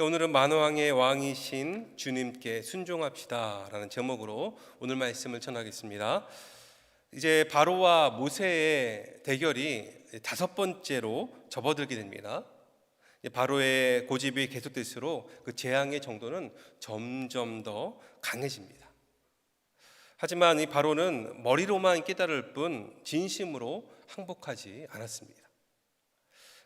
오늘은 만왕의 왕이신 주님께 순종합시다라는 제목으로 오늘 말씀을 전하겠습니다. 이제 바로와 모세의 대결이 다섯 번째로 접어들게 됩니다. 바로의 고집이 계속될수록 그 재앙의 정도는 점점 더 강해집니다. 하지만 이 바로는 머리로만 깨달을 뿐 진심으로 항복하지 않았습니다.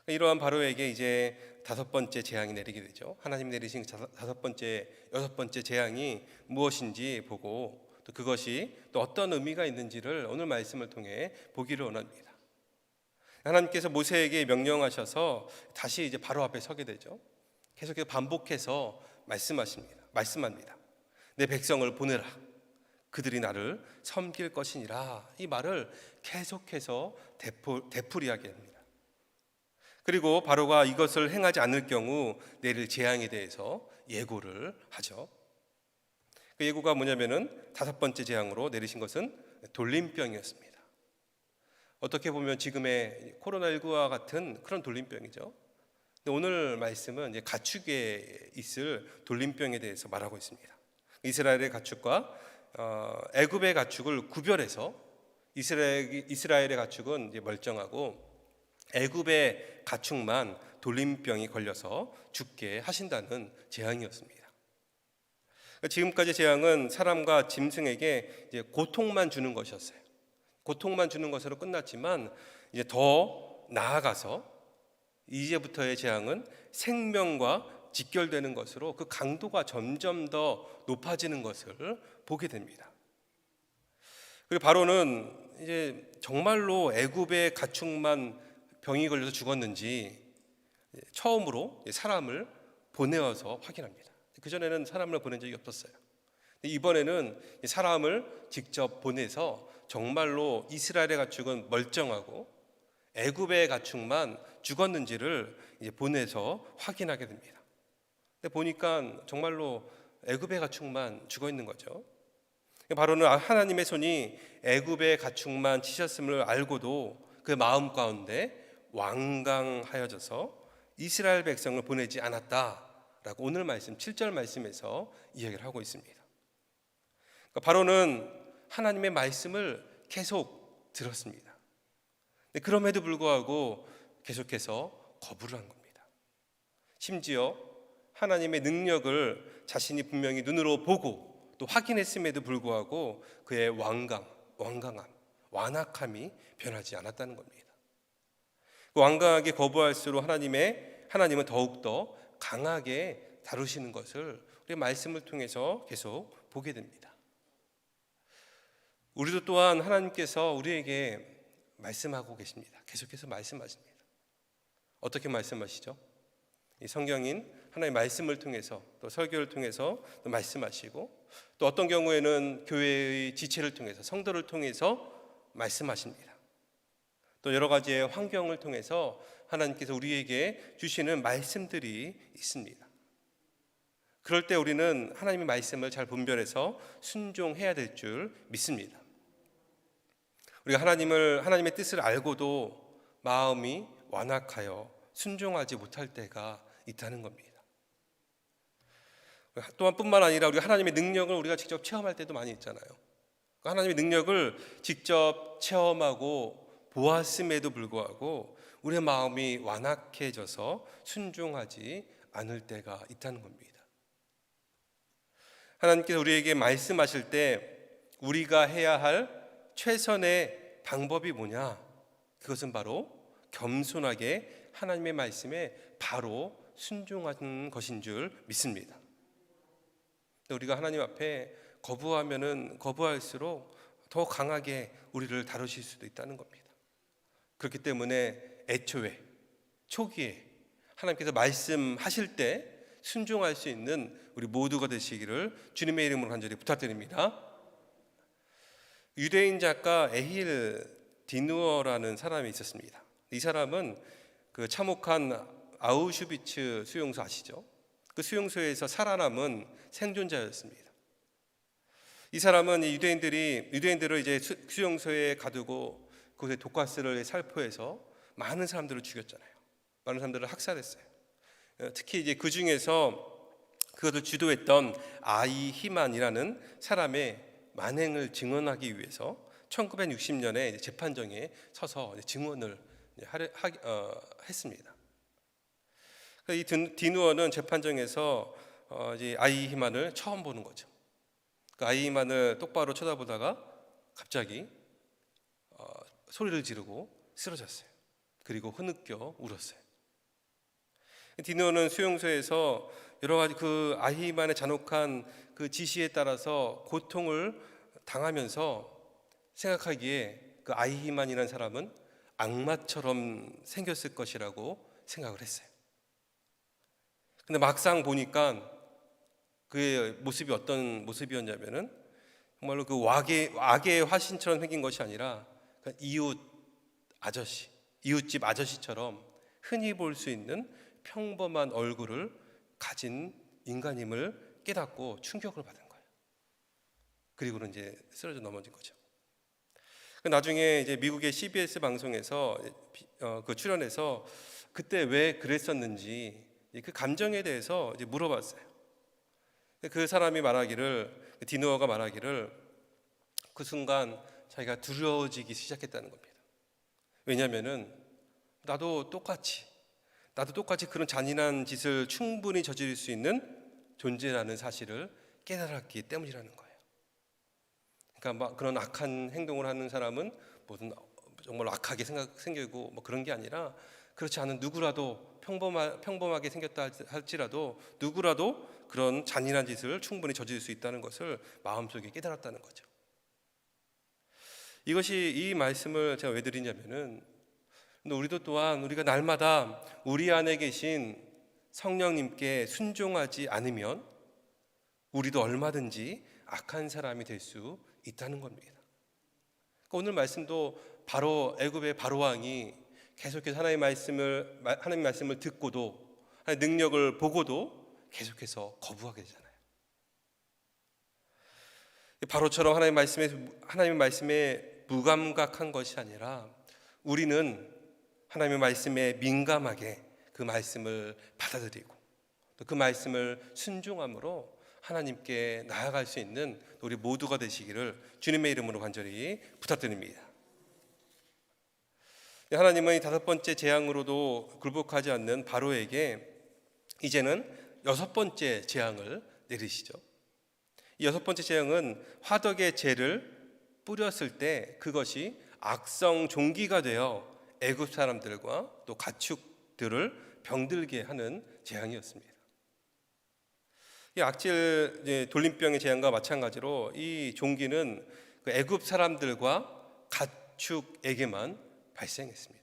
이러한 바로에게 이제 다섯 번째 재앙이 내리게 되죠. 하나님 내리신 다섯 번째, 여섯 번째 재앙이 무엇인지 보고 또 그것이 또 어떤 의미가 있는지를 오늘 말씀을 통해 보기를 원합니다. 하나님께서 모세에게 명령하셔서 다시 이제 바로 앞에 서게 되죠. 계속해서 반복해서 말씀하십니다. 말씀합니다. 내 백성을 보내라. 그들이 나를 섬길 것이니라. 이 말을 계속해서 되풀이하게 합니다. 그리고 바로가 이것을 행하지 않을 경우 내릴 재앙에 대해서 예고를 하죠. 그 예고가 뭐냐면은 다섯 번째 재앙으로 내리신 것은 돌림병이었습니다. 어떻게 보면 지금의 코로나19와 같은 그런 돌림병이죠. 오늘 말씀은 이제 가축에 있을 돌림병에 대해서 말하고 있습니다. 이스라엘의 가축과 어, 애굽의 가축을 구별해서 이스라엘, 이스라엘의 가축은 멀쩡하고 애굽의 가축만 돌림병이 걸려서 죽게 하신다는 재앙이었습니다. 지금까지 재앙은 사람과 짐승에게 고통만 주는 것이었어요. 고통만 주는 것으로 끝났지만 이제 더 나아가서 이제부터의 재앙은 생명과 직결되는 것으로 그 강도가 점점 더 높아지는 것을 보게 됩니다. 그리고 바로는 이제 정말로 애굽의 가축만 병이 걸려서 죽었는지 처음으로 사람을 보내어서 확인합니다. 그 전에는 사람을 보낸 적이 없었어요. 이번에는 사람을 직접 보내서 정말로 이스라엘의 가축은 멀쩡하고 애굽의 가축만 죽었는지를 보내서 확인하게 됩니다. 근데 보니까 정말로 애굽의 가축만 죽어 있는 거죠. 바로는 하나님의 손이 애굽의 가축만 치셨음을 알고도 그 마음 가운데 완강하여져서 이스라엘 백성을 보내지 않았다라고 오늘 말씀 7절 말씀에서 이야기를 하고 있습니다. 그러니까 바로는 하나님의 말씀을 계속 들었습니다. 그럼에도 불구하고 계속해서 거부를 한 겁니다. 심지어 하나님의 능력을 자신이 분명히 눈으로 보고 또 확인했음에도 불구하고 그의 완강, 완강함, 완악함이 변하지 않았다는 겁니다. 완강하게 거부할수록 하나님의 하나님은 더욱 더 강하게 다루시는 것을 우리 말씀을 통해서 계속 보게 됩니다. 우리도 또한 하나님께서 우리에게 말씀하고 계십니다. 계속해서 말씀하십니다. 어떻게 말씀하시죠? 이 성경인 하나님의 말씀을 통해서 또 설교를 통해서 또 말씀하시고 또 어떤 경우에는 교회의 지체를 통해서 성도를 통해서 말씀하십니다. 또 여러 가지의 환경을 통해서 하나님께서 우리에게 주시는 말씀들이 있습니다. 그럴 때 우리는 하나님의 말씀을 잘 분별해서 순종해야 될 줄 믿습니다. 우리가 하나님을 하나님의 뜻을 알고도 마음이 완악하여 순종하지 못할 때가 있다는 겁니다. 또한 뿐만 아니라 우리가 하나님의 능력을 우리가 직접 체험할 때도 많이 있잖아요. 하나님의 능력을 직접 체험하고 보았음에도 불구하고 우리의 마음이 완악해져서 순종하지 않을 때가 있다는 겁니다. 하나님께서 우리에게 말씀하실 때 우리가 해야 할 최선의 방법이 뭐냐? 그것은 바로 겸손하게 하나님의 말씀에 바로 순종하는 것인 줄 믿습니다. 우리가 하나님 앞에 거부하면은 거부할수록 더 강하게 우리를 다루실 수도 있다는 겁니다. 그렇기 때문에 애초에 초기에 하나님께서 말씀하실 때 순종할 수 있는 우리 모두가 되시기를 주님의 이름으로 간절히 부탁드립니다. 유대인 작가 에힐 디누어라는 사람이 있었습니다. 이 사람은 그 참혹한 아우슈비츠 수용소 아시죠? 그 수용소에서 살아남은 생존자였습니다. 이 사람은 유대인들이 유대인들을 이제 수용소에 가두고 그곳에 독가스를 살포해서 많은 사람들을 죽였잖아요. 많은 사람들을 학살했어요. 어, 특히 이제 그 중에서 그것을 주도했던 아이히만이라는 사람의 만행을 증언하기 위해서 1960년에 재판정에 서서 증언을 어, 했습니다. 딘- 디누어는 재판정에서 어, 아이히만을 처음 보는 거죠. 그 아이히만을 똑바로 쳐다보다가 갑자기 어, 소리를 지르고 쓰러졌어요. 그리고 흐느껴 울었어요. 디누어는 수용소에서 여러 가지 그 아히만의 잔혹한 그 지시에 따라서 고통을 당하면서 생각하기에 그 아히만이라는 사람은 악마처럼 생겼을 것이라고 생각을 했어요. 근데 막상 보니까 그의 모습이 어떤 모습이었냐면은 정말로 그 악의, 악의 화신처럼 생긴 것이 아니라 이웃 아저씨, 이웃집 아저씨처럼 흔히 볼 수 있는 평범한 얼굴을 가진 인간임을 깨닫고 충격을 받은 거예요. 그리고는 이제 쓰러져 넘어진 거죠. 그 나중에 이제 미국의 CBS 방송에서 어, 그 출연해서 그때 왜 그랬었는지 그 감정에 대해서 이제 물어봤어요. 그 사람이 말하기를 디노어가 말하기를 그 순간 자기가 두려워지기 시작했다는 겁니다. 왜냐하면은 나도 똑같이 나도 똑같이 그런 잔인한 짓을 충분히 저지를 수 있는 존재라는 사실을 깨달았기 때문이라는 거예요. 그러니까 막 그런 악한 행동을 하는 사람은 모든 정말 악하게 생각 생기고 뭐 그런 게 아니라 그렇지 않은 누구라도 평범하, 평범하게 생겼다 할지라도 누구라도 그런 잔인한 짓을 충분히 저지를 수 있다는 것을 마음속에 깨달았다는 거죠. 이것이 이 말씀을 제가 왜 드리냐면은 우리도 또한 우리가 날마다 우리 안에 계신 성령님께 순종하지 않으면 우리도 얼마든지 악한 사람이 될 수 있다는 겁니다. 그러니까 오늘 말씀도 바로 애굽의 바로 왕이 계속해서 하나님의 말씀을 하나님 말씀을 듣고도 능력을 보고도 계속해서 거부하게 되잖아요. 바로처럼 하나님 말씀에 하나님의 말씀에 무감각한 것이 아니라 우리는 하나님의 말씀에 민감하게 그 말씀을 받아들이고 또 그 말씀을 순종함으로 하나님께 나아갈 수 있는 우리 모두가 되시기를 주님의 이름으로 간절히 부탁드립니다. 하나님은 이 다섯 번째 재앙으로도 굴복하지 않는 바로에게 이제는 여섯 번째 재앙을 내리시죠. 이 여섯 번째 재앙은 화덕의 재를 뿌렸을 때 그것이 악성 종기가 되어 애굽 사람들과 또 가축들을 병들게 하는 재앙이었습니다. 이 악질 돌림병의 재앙과 마찬가지로 이 종기는 그 애굽 사람들과 가축에게만 발생했습니다.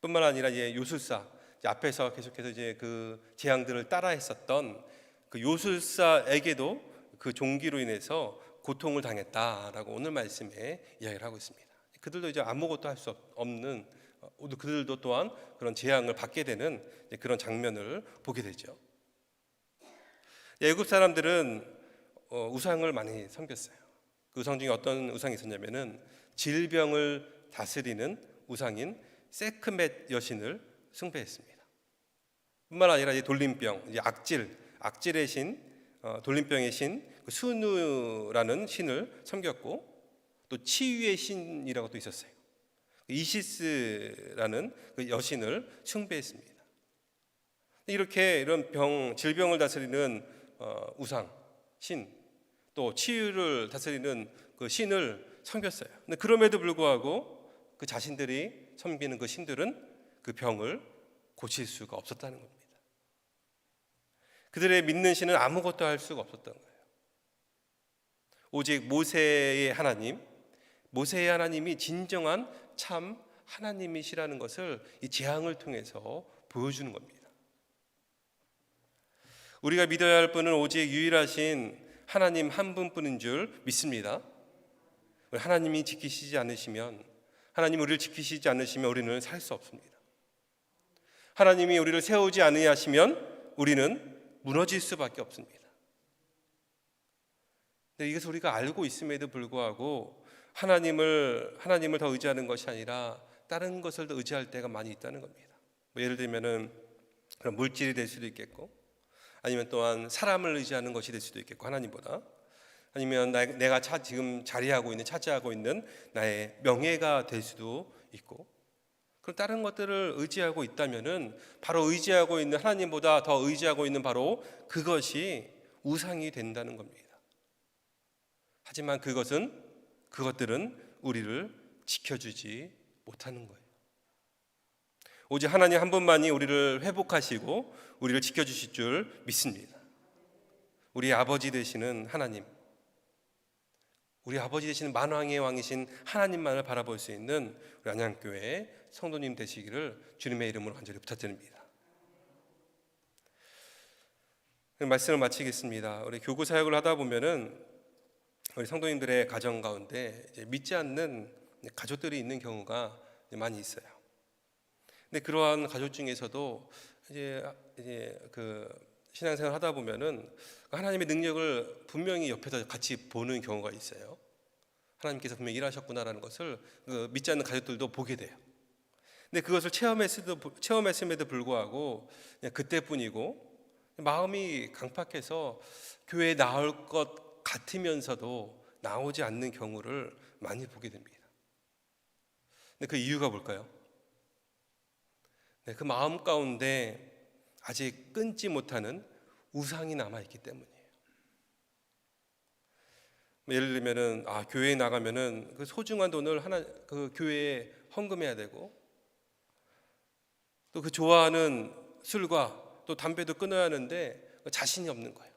뿐만 아니라 이제 요술사 이제 앞에서 계속해서 이제 그 재앙들을 따라했었던 그 요술사에게도 그 종기로 인해서 고통을 당했다라고 오늘 말씀에 이야기를 하고 있습니다. 그들도 이제 아무것도 할 수 없는 어, 그들도 또한 그런 재앙을 받게 되는 그런 장면을 보게 되죠. 애굽 사람들은 어, 우상을 많이 섬겼어요. 그 우상 중에 어떤 우상이 있었냐면은 질병을 다스리는 우상인 세크멧 여신을 숭배했습니다. 뿐만 아니라 이제 돌림병, 이제 악질, 악질의 신, 어, 돌림병의 신, 그 수누라는 신을 섬겼고 또 치유의 신이라고 또 있었어요. 이시스라는 그 여신을 숭배했습니다. 이렇게 이런 병, 질병을 다스리는 어, 우상, 신, 또 치유를 다스리는 그 신을 섬겼어요. 근데 그럼에도 불구하고 그 자신들이 섬기는 그 신들은 그 병을 고칠 수가 없었다는 겁니다. 그들의 믿는 신은 아무것도 할 수가 없었던 거예요. 오직 모세의 하나님, 모세의 하나님이 진정한 참 하나님이시라는 것을 이 재앙을 통해서 보여주는 겁니다. 우리가 믿어야 할 분은 오직 유일하신 하나님 한 분뿐인 줄 믿습니다. 하나님이 지키시지 않으시면 하나님 우리를 지키시지 않으시면 우리는 살 수 없습니다. 하나님이 우리를 세우지 않으시면 우리는 무너질 수밖에 없습니다. 근데 이것을 우리가 알고 있음에도 불구하고 하나님을 하나님을 더 의지하는 것이 아니라 다른 것을 더 의지할 때가 많이 있다는 겁니다. 뭐 예를 들면은 그런 물질이 될 수도 있겠고 아니면 또한 사람을 의지하는 것이 될 수도 있겠고 하나님보다 아니면 나, 내가 차, 지금 자리하고 있는 차지하고 있는 나의 명예가 될 수도 있고 그럼 다른 것들을 의지하고 있다면은 바로 의지하고 있는 하나님보다 더 의지하고 있는 바로 그것이 우상이 된다는 겁니다. 하지만 그것은 그것들은 우리를 지켜주지 못하는 거예요. 오직 하나님 한 분만이 우리를 회복하시고 우리를 지켜주실 줄 믿습니다. 우리 아버지 되시는 하나님, 우리 아버지 되시는 만왕의 왕이신 하나님만을 바라볼 수 있는 우리 안양교회 성도님 되시기를 주님의 이름으로 간절히 부탁드립니다. 말씀을 마치겠습니다. 우리 교구 사역을 하다 보면은 우리 성도님들의 가정 가운데 믿지 않는 가족들이 있는 경우가 많이 있어요. 근데 그러한 가족 중에서도 이제 이제 그 신앙생활 하다 보면은 하나님의 능력을 분명히 옆에서 같이 보는 경우가 있어요. 하나님께서 분명히 일하셨구나라는 것을 그 믿지 않는 가족들도 보게 돼요. 근데 그것을 체험했음에도, 체험했음에도 불구하고 그때뿐이고 마음이 강팍해서 교회에 나올 것 같으면서도 나오지 않는 경우를 많이 보게 됩니다. 근데 그 이유가 뭘까요? 네, 그 마음 가운데 아직 끊지 못하는 우상이 남아 있기 때문이에요. 뭐 예를 들면은 아 교회에 나가면은 그 소중한 돈을 하나 그 교회에 헌금해야 되고 또 그 좋아하는 술과 또 담배도 끊어야 하는데 자신이 없는 거예요.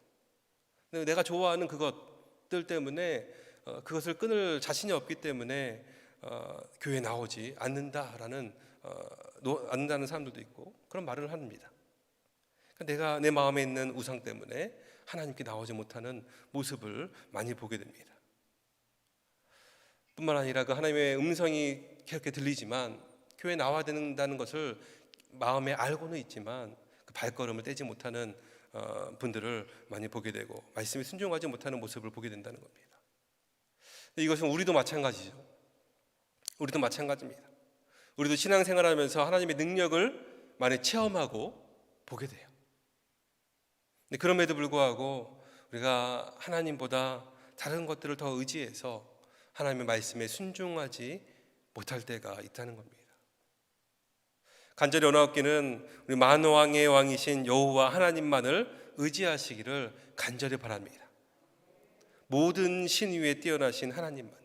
근데 내가 좋아하는 그것들 때문에 어, 그것을 끊을 자신이 없기 때문에 어, 교회 에 나오지 않는다라는 어, 노, 않는다는 사람들도 있고 그런 말을 합니다. 그러니까 내가 내 마음에 있는 우상 때문에 하나님께 나오지 못하는 모습을 많이 보게 됩니다. 뿐만 아니라 그 하나님의 음성이 그렇게 들리지만 교회 에 나와야 된다는 것을 마음에 알고는 있지만 그 발걸음을 떼지 못하는 어, 분들을 많이 보게 되고 말씀에 순종하지 못하는 모습을 보게 된다는 겁니다. 이것은 우리도 마찬가지죠. 우리도 마찬가지입니다. 우리도 신앙생활하면서 하나님의 능력을 많이 체험하고 보게 돼요. 근데 그럼에도 불구하고 우리가 하나님보다 다른 것들을 더 의지해서 하나님의 말씀에 순종하지 못할 때가 있다는 겁니다. 간절히 원하옵기는 우리 만왕의 왕이신 여호와 하나님만을 의지하시기를 간절히 바랍니다. 모든 신 위에 뛰어나신 하나님만을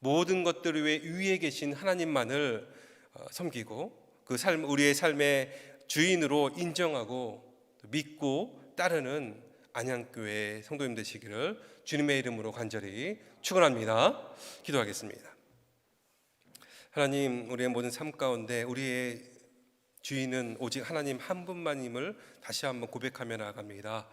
모든 것들 위에 위에 계신 하나님만을 어, 섬기고 그 삶 우리의 삶의 주인으로 인정하고 믿고 따르는 안양교회 성도님 되시기를 주님의 이름으로 간절히 축원합니다. 기도하겠습니다. 하나님, 우리의 모든 삶 가운데 우리의 주인은 오직 하나님 한 분만임을 다시 한번 고백하며 나아갑니다.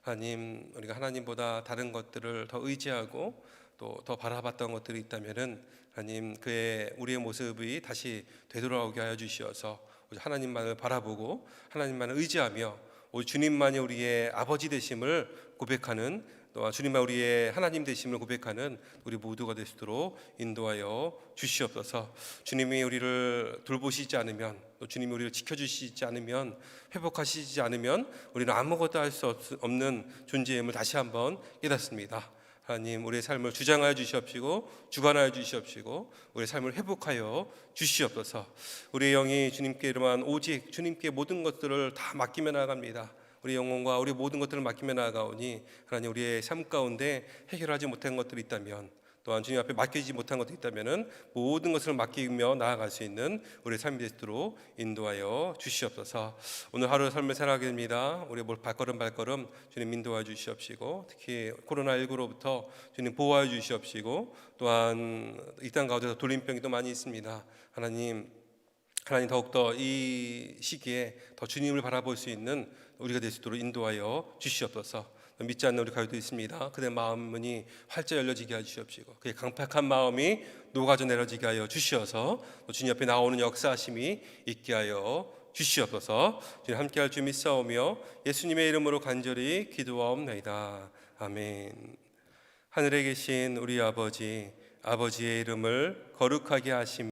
하나님, 우리가 하나님보다 다른 것들을 더 의지하고 또 더 바라봤던 것들이 있다면은 하나님 그의 우리의 모습이 다시 되돌아오게 하여 주시어서 하나님만을 바라보고 하나님만을 의지하며 오직 주님만이 우리의 아버지 되심을 고백하는 또한 주님만 우리의 하나님 되심을 고백하는 우리 모두가 되시도록 인도하여 주시옵소서. 주님이 우리를 돌보시지 않으면 또 주님이 우리를 지켜주시지 않으면 회복하시지 않으면 우리는 아무것도 할 수 없는 존재임을 다시 한번 깨닫습니다. 하나님 우리의 삶을 주장하여 주시옵시고 주관하여 주시옵시고 우리의 삶을 회복하여 주시옵소서. 우리의 영이 주님께로만 오직 주님께 모든 것들을 다 맡기며 나갑니다. 우리 영혼과 우리 모든 것들을 맡기며 나아가오니 하나님 우리의 삶 가운데 해결하지 못한 것들이 있다면 또한 주님 앞에 맡기지 못한 것도 있다면은 모든 것을 맡기며 나아갈 수 있는 우리 삶이 되도록 인도하여 주시옵소서. 오늘 하루 삶을 살아가게 됩니다. 우리 뭘 발걸음 발걸음 주님 인도하여 주시옵시고 특히 코로나 19로부터 주님 보호하여 주시옵시고 또한 이 땅 가운데서 돌림병이 또 많이 있습니다. 하나님 하나님 더욱더 이 시기에 더 주님을 바라볼 수 있는 우리가 될 수 있도록 인도하여 주시옵소서. 믿지 않는 우리 가족도 있습니다. 그대 마음문이 활짝 열려지게 하여 주시옵시고 그의 강팍한 마음이 녹아져 내려지게 하여 주시어서 주님 옆에 나오는 역사심이 있게 하여 주시옵소서. 주님 함께할 줄 믿사오며 예수님의 이름으로 간절히 기도하옵나이다. 아멘. 하늘에 계신 우리 아버지 아버지의 이름을 거룩하게 하심